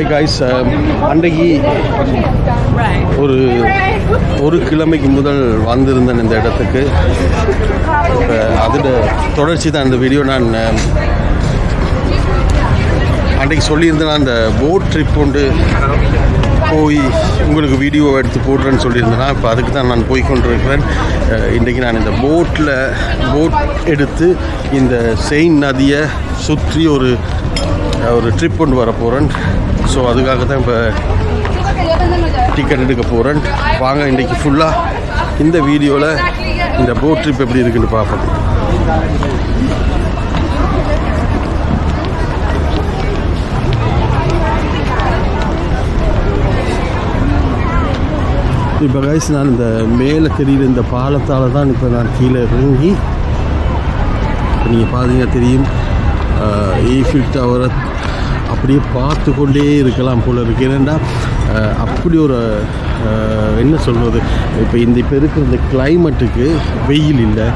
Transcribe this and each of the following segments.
Hi guys um, அன்றைக்கு ஒரு ஒரு கிழமைக்கு முதல் வந்திருந்தேன் இந்த இடத்துக்கு. இப்போ அதோட தொடர்ச்சி தான் இந்த வீடியோ நான் um, அன்றைக்கு சொல்லியிருந்தேன் அந்த போட் ட்ரிப் கொண்டு போய் உங்களுக்கு வீடியோ எடுத்து போடுறேன்னு சொல்லியிருந்தேன். இப்போ அதுக்கு தான் நான் போய் கொண்டிருக்கிறேன். இன்றைக்கி இன்றைக்கு நான் இந்த போட்டில் போட் எடுத்து இந்த செயின் நதியை சுற்றி ஒரு ஒரு ட்ரிப் கொண்டு வர போகிறேன் ஸோ அதுக்காக தான் இப்போ டிக்கெட் எடுக்க போகிறேன் வாங்க இன்றைக்கி ஃபுல்லாக இந்த வீடியோவில் இந்த போட் ட்ரிப் எப்படி இருக்குன்னு பார்ப்போம். இப்போ கைஸ் நான் இந்த மேலே தெரியுற இந்த பாலத்தால் தான் இப்போ நான் கீழே இறங்கி நீங்கள் பார்த்தீங்கன்னா தெரியும் ஈஃபில் டவரை அப்படியே பார்த்து கொண்டே இருக்கலாம் போல இருக்குது ஏன்னா அப்படி ஒரு என்ன சொல்வது இப்போ இந்த இப்போ இருக்கிற இந்த கிளைமேட்டுக்கு வெயில் இல்லை.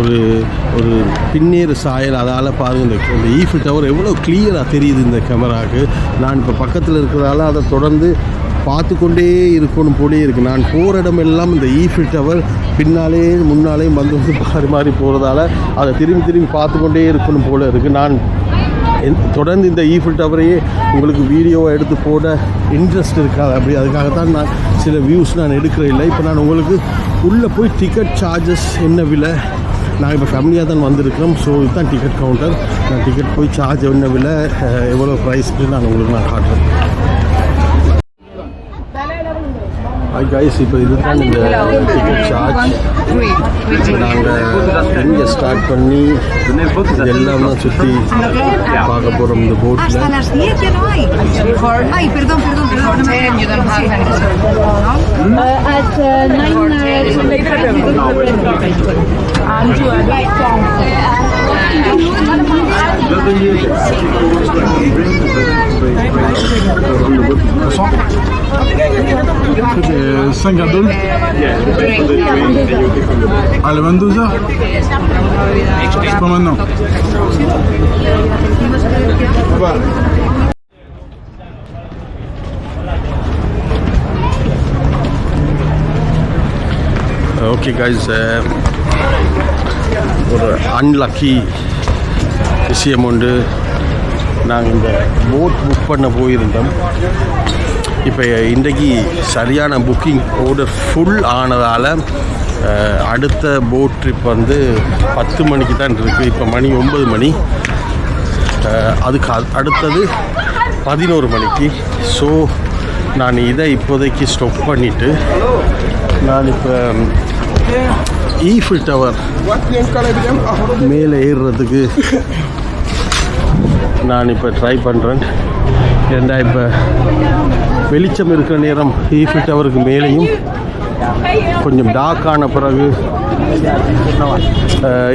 ஒரு ஒரு பின்னேறு சாயல் அதால் பாருங்கள் இந்த இந்த ஈஃபில் டவர் எவ்வளோ கிளியராக தெரியுது இந்த கேமராவுக்கு நான் இப்போ பக்கத்தில் இருக்கிறதால அதை தொடர்ந்து பார்த்து கொண்டே இருக்கணும் போலே இருக்குது நான் போகிற இடமெல்லாம் இந்த ஈஃபில் டவர் பின்னாலே முன்னாலே வந்து வந்து மாறி மாறி போகிறதால அதை திரும்பி திரும்பி பார்த்து கொண்டே இருக்கணும் போல இருக்குது நான் தொடர்ந்து இந்த ஈஃபில் டவரையே உங்களுக்கு வீடியோவை எடுத்து போட இன்ட்ரெஸ்ட் இருக்காது. அப்படி அதுக்காகத்தான் நான் சில வியூஸ் நான் எடுக்கிறேன் இல்லை. இப்போ நான் உங்களுக்கு உள்ளே போய் டிக்கெட் சார்ஜஸ் என்ன விலை? நான் இப்போ ஃபேமிலியாக தான் வந்திருக்கிறோம். ஸோ இதுதான் டிக்கெட் கவுண்டர் நான் டிக்கெட் போய் சார்ஜ் என்ன விலை? எவ்வளோ ப்ரைஸ்க்கு நான் உங்களுக்கு நான் காட்டுறேன். கைஸ் இப்போ இதுதான் இந்த டிக்கெட் சார்ஜ் நாங்கள் எங்கே ஸ்டார்ட் பண்ணி எல்லாம் தான் சுற்றி பார்க்க போகிறோம் இந்த போட்டில் Hasta las 10 ya no hay. Ay, perdón, perdón, perdón. no me- you. Euh, 5 adultes à 22h C'est pas maintenant. Okay guys ஒரு அன்லக்கி விஷயம் ஒன்று நாங்கள் இந்த போட் புக் பண்ண போயிருந்தோம் இப்போ இன்றைக்கு சரியான புக்கிங் ஓடர் ஃபுல் ஆனதால் அடுத்த போட் ட்ரிப் வந்து பத்து மணிக்கு தான் இருக்குது இப்போ மணி ஒன்பது மணி. அதுக்கு அடுத்தது பதினோரு மணிக்கு. ஸோ நான் இதை இப்போதைக்கு ஸ்டாப் பண்ணிவிட்டு நான் இப்போ ஈஃபில் டவர் மேலே ஏறுறதுக்கு நான் இப்போ ட்ரை பண்ணுறேன் ஏண்டா இப்போ வெளிச்சம் இருக்கிற நேரம் ஈஃபில் டவருக்கு மேலேயும் கொஞ்சம் டார்க் ஆன பிறகு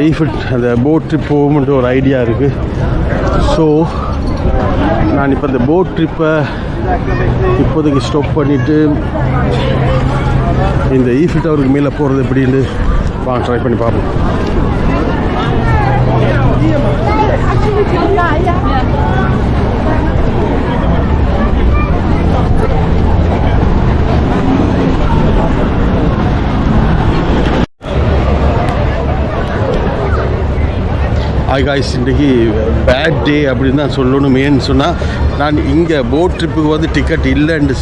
ஈஃபில் அந்த போட் ட்ரிப் போகும்ன்ற ஒரு ஐடியா இருக்குது ஸோ நான் இப்போ இந்த போட் ட்ரிப்பை இப்போதைக்கு ஸ்டாப் பண்ணிவிட்டு இந்த ஈஃபில் டவருக்கு மேலே போகிறது எப்படின்னு வாங்க ட்ரை பண்ணி பார்ப்போம். ஹாய் காய்ஸ் இன்றைக்கி பேட் டே அப்படின்னு தான் சொல்லணும் ஏன்னு சொன்னால் நான் இங்கே போட் ட்ரிப்புக்கு வந்து டிக்கெட் இல்லைன்னு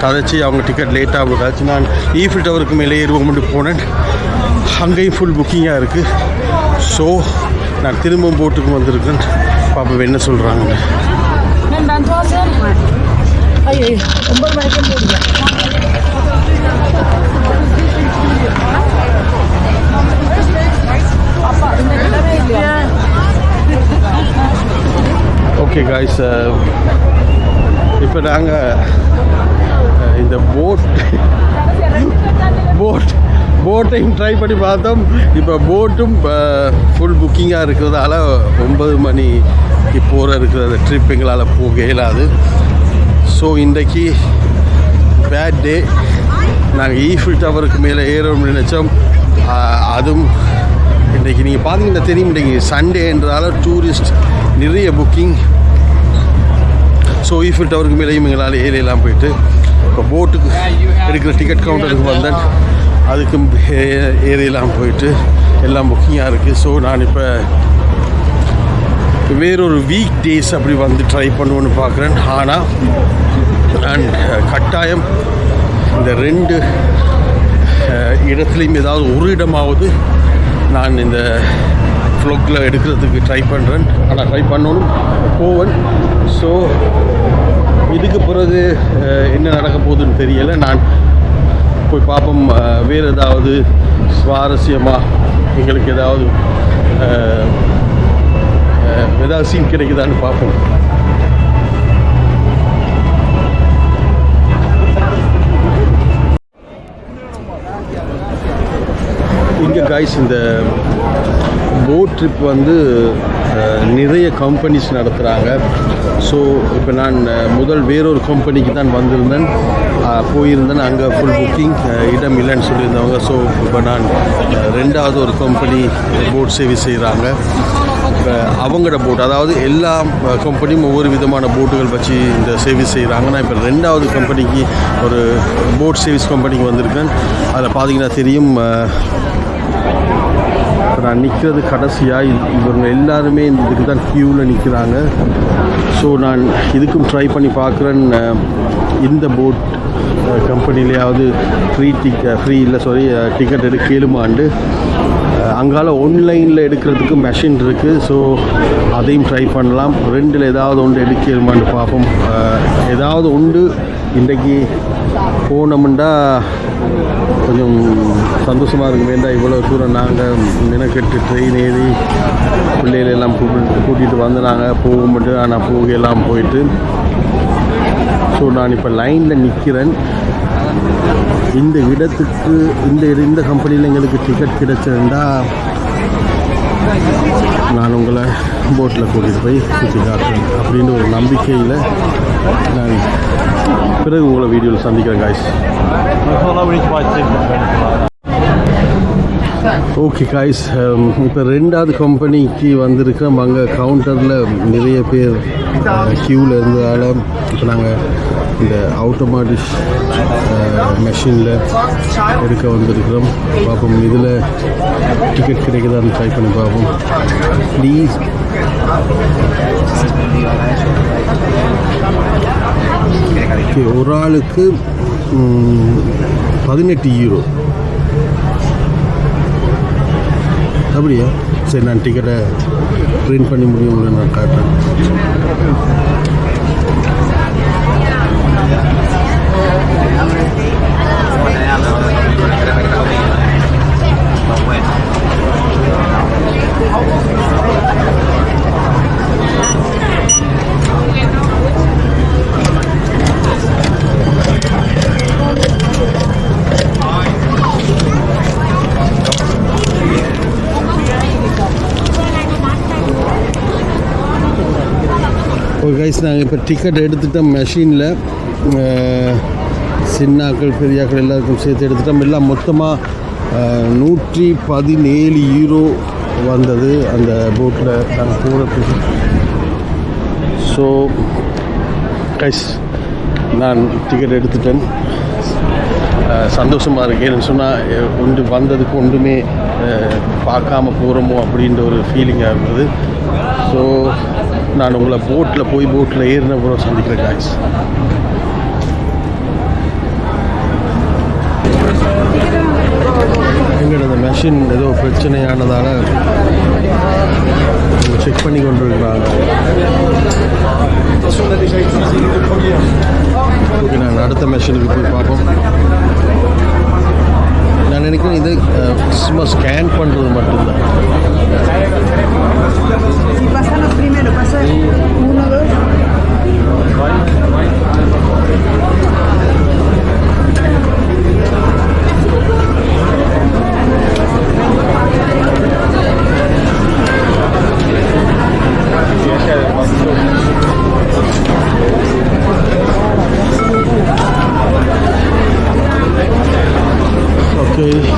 கதைச்சி அவங்க டிக்கெட் லேட்டாக கதைச்சி நான் ஈஃபில் டவருக்கு மேலே ஏறுவோம்னு போனேன். அங்கேயும் ஃபுல் புக்கிங்காக இருக்குது ஸோ நான் திரும்பவும் போட்டுக்கு வந்திருக்கேன். பாப்பா என்ன சொல்கிறாங்க ஓகே காய்ஸ் uh, இப்போ நாங்கள் uh, இந்த போட் போட் போட்டையும் ட்ரை பண்ணி பார்த்தோம். இப்போ போட்டும் ஃபுல் புக்கிங்காக இருக்கிறதால ஒன்பது மணிக்கு போகிற இருக்கிற ட்ரிப் எங்களால் போக இயலாது. ஸோ இன்றைக்கி பேட் டே நாங்கள் ஈஃபில் டவருக்கு மேலே ஏறோம்னு நினச்சோம். அதுவும் இன்றைக்கி நீங்கள் பார்த்தீங்கன்னா தெரியும் இன்றைக்கி சண்டேன்றதால டூரிஸ்ட் நிறைய புக்கிங் ஸோ ஈஃபில் டவருக்கு மேலேயும் எங்களால் ஏறியெல்லாம் போயிட்டு இப்போ போட்டுக்கு எடுக்கிற டிக்கெட் கவுண்டருக்கு வந்தேன். அதுக்கும் ஏ- ஏறியெல்லாம் போயிட்டு எல்லாம் புக்கிங்காக இருக்குது ஸோ நான் இப்போ வேறொரு வீக் டேஸ் அப்படி வந்து ட்ரை பண்ணுவேன்னு பார்க்குறேன். ஆனால் நான் கட்டாயம் இந்த ரெண்டு இடத்துலையும் ஏதாவது ஒரு இடமாவது நான் இந்த ஃப்ளோக்கில் எடுக்கிறதுக்கு ட்ரை பண்ணுறேன் ஆனால் ட்ரை பண்ணணும். போவேன். ஸோ இதுக்கு பிறகு என்ன நடக்க போகுதுன்னு தெரியலை. நான் போய் பார்ப்போம். வேறு ஏதாவது சுவாரஸ்யமாக எங்களுக்கு ஏதாவது ஏதாவது சீன் கிடைக்குதான்னு பார்ப்போம். இங்கே காய்ஸ் இந்த போட் ட்ரிப் வந்து நிறைய கம்பெனிஸ் நடத்துகிறாங்க ஸோ இப்போ நான் முதல் வேறொரு கம்பெனிக்கு தான் வந்திருந்தேன். போயிருந்தேன். அங்கே ஃபுல் புக்கிங் இடம் இல்லைன்னு சொல்லியிருந்தவங்க. ஸோ இப்போ நான் ரெண்டாவது ஒரு கம்பெனி போட் சர்வீஸ் செய்கிறாங்க அவங்களோட போட் அதாவது எல்லா கம்பெனியும் ஒவ்வொரு விதமான போட்டுகள் வச்சு இந்த சர்வீஸ் செய்கிறாங்க நான் இப்போ ரெண்டாவது கம்பெனிக்கு ஒரு போட் சர்வீஸ் கம்பெனிக்கு வந்திருக்கேன். அதில் பார்த்தீங்கன்னா தெரியும் நான் நிற்கிறது கடைசியாக இவங்க எல்லாருமே இந்த இதுக்கு தான் க்யூவில் நிற்கிறாங்க ஸோ நான் இதுக்கும் ட்ரை பண்ணி பார்க்குறேன். இந்த போட் கம்பெனிலேயாவது ஃப்ரீ டிக் ஃப்ரீ இல்லை சாரி டிக்கெட் எடுக்க கேளுமாண்டு. அங்கால ஆன்லைனில் எடுக்கிறதுக்கு மெஷின் இருக்குது ஸோ அதையும் ட்ரை பண்ணலாம். ரெண்டில் ஏதாவது ஒன்று எடுக்கலுமான்னு பார்ப்போம். ஏதாவது உண்டு இன்றைக்கி போனோம்னா கொஞ்சம் சந்தோஷமாக இருக்கும். வேண்டாம் இவ்வளோ தூரம் நாங்கள் மெனக்கெட்டு ட்ரெயின் ஏறி பிள்ளைகளெல்லாம் கூப்பிட்டு கூட்டிகிட்டு வந்து நாங்கள் போக மட்டும் ஆனால் போகையெல்லாம் போயிட்டு ஸோ நான் இப்போ லைனில் நிற்கிறேன் இந்த இடத்துக்கு இந்த இந்த கம்பெனியில் எங்களுக்கு டிக்கெட் கிடைச்சிருந்தா நான் உங்களை போட்டில் கூட்டிகிட்டு போய் சுற்றி காட்டுறேன் அப்படின்ற ஒரு நம்பிக்கையில் நான் பிறகு உங்களை வீடியோவில் சந்திக்கிறேன் காய்ஸ் ஓகே காய்ஸ் இப்போ ரெண்டாவது கம்பெனிக்கு வந்திருக்கிறோம் அங்கே கவுண்டரில் நிறைய பேர் க்யூவில் இருந்ததால் இப்போ நாங்கள் இந்த ஆட்டோமேட்டிக் மெஷினில் எடுக்க வந்திருக்கிறோம். பார்ப்போம் இதில் டிக்கெட் கிடைக்குதான்னு ட்ரை பண்ணி பார்ப்போம். ப்ளீஸ் ஓகே ஒரு ஆளுக்கு பதினெட்டு யூரோ அப்படியா? சரி நான் டிக்கெட்டை பிரிண்ட் பண்ணி முடியும் நான் காட்டுறேன். கைஸ் நாங்கள் இப்போ டிக்கெட் எடுத்துட்டோம் மெஷினில் சின்னாக்கள் பெரியாக்கள் எல்லாருக்கும் சேர்த்து எடுத்துட்டோம். எல்லாம் மொத்தமாக நூற்றி பதினேழு ஈரோ வந்தது அந்த போட்டில் நாங்கள் போகிறதுக்கு ஸோ கைஸ் நான் டிக்கெட் எடுத்துட்டேன். சந்தோஷமாக இருக்கேன்னு சொன்னால் ஒன்று வந்ததுக்கு ஒன்றுமே பார்க்காம போகிறோமோ அப்படின்ற ஒரு ஃபீலிங்காக இருந்தது. ஸோ நான் உங்களை போட்டில் போய் போட்டில் ஏறின அப்புறம் சந்திக்கிறேன் காய்ஸ் எங்களோட மெஷின் ஏதோ பிரச்சனையானதால் செக் பண்ணி கொண்டிருக்கிறாங்க. ஓகே நான் அடுத்த மெஷினுக்கு போய் பார்ப்போம். நான் நினைக்கிறேன் இது சும்மா ஸ்கேன் பண்ணுறது மட்டும்தான். ஓகே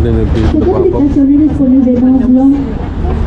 போட்டில் இருந்து போகிறது எப்படி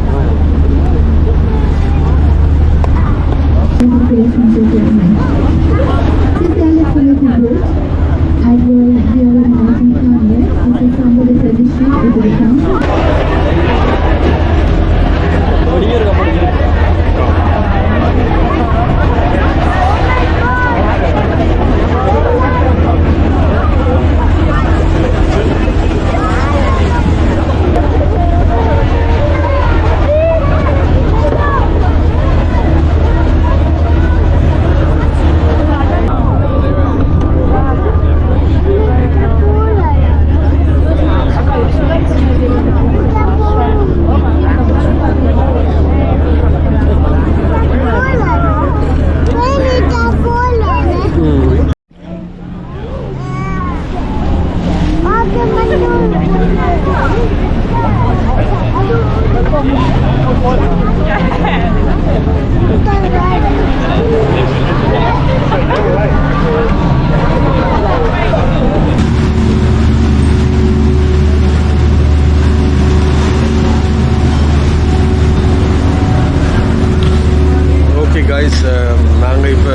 காய்ஸ் um, நாங்கள் இப்போ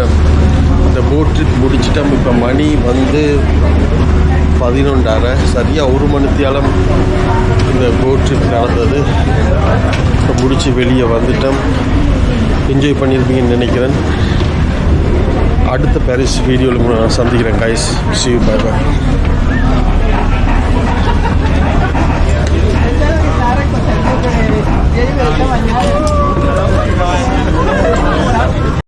இந்த போட் ட்ரிப் முடிச்சிட்டோம். இப்போ மணி வந்து பதினொன்றரை. சரியாக ஒரு மணித்தியாலம் இந்த போட் ட்ரிப் நடந்தது. இப்போ முடித்து வெளியே வந்துட்டோம். என்ஜாய் பண்ணியிருப்பீங்கன்னு நினைக்கிறேன். அடுத்த பாரிஸ் வீடியோவில் நான் சந்திக்கிறேன் கைஸ் சி பாய் பாய்